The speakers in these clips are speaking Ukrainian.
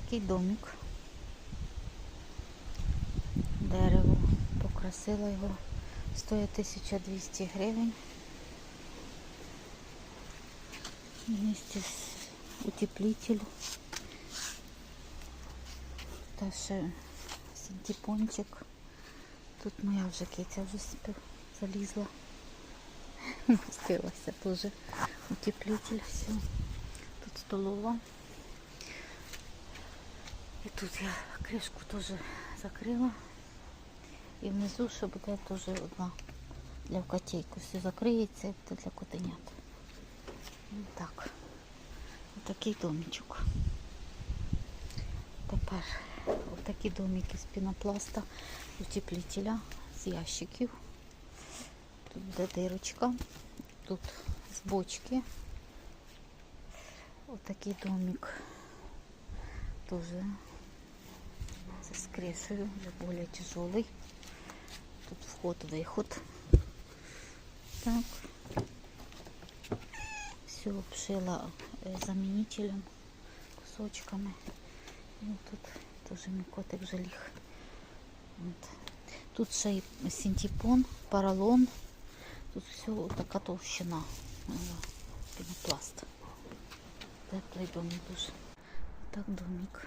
такий домик. Дерево. Покрасила його. Стоїть 1200 гривень. Вместе з утеплителем. Та ще синтепончик. Тут моя вже киця вже залізла. Спилася теж утеплитель. Все. Тут столова. І тут я кришку теж закрила. І внизу ще буде теж одна для котейку. Все закриється, і для котенят. Ось Так. Отакий домичок. Тепер отакі домики з пінопласта, утеплителя з ящиків. Тут буде дирочка. Тут з бочки. Отакий домик. Тоже це з кришею, вже більш тяжелый. Тут вход-виход. Так. Все обшила е, замінителем, кусочками. І тут теж мій котик вже ліг. От. Тут ще й синтепон, поролон. Тут все така товщина. е, Пінопласт. Теплий домик дуже. Так домик.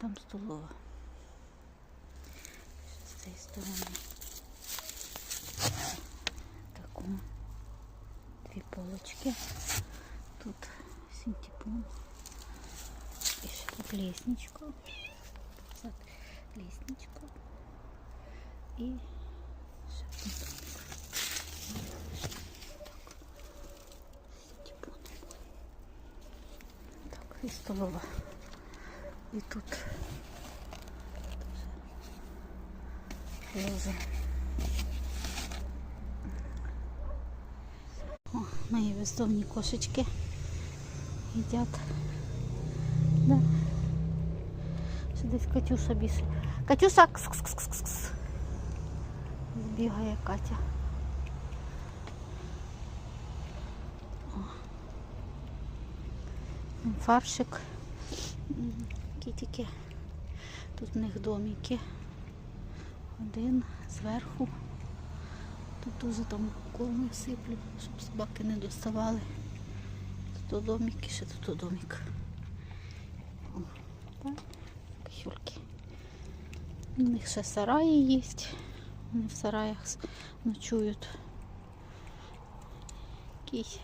Там столова. Ще з цієї сторони. Таку. Дві полочки. Тут синтепон. І ще тут лестничка. Назад лестничка. І ще один домик. Так. Синтепон. Так, і столова. І тут лоза. О, мої бездомні кошечки їдять. Да. Ще десь Катюша біс. Катюша кс -кс -кс -кс -кс. Збігає Катя. О. Фаршик. М, Кітики. Тут в них домики. Один зверху. Тут дуже там корми сиплю, щоб собаки не доставали. Тут домик і ще тут домик. Так, кахюльки. У них ще сараї є. Вони в сараях ночують. Кісь.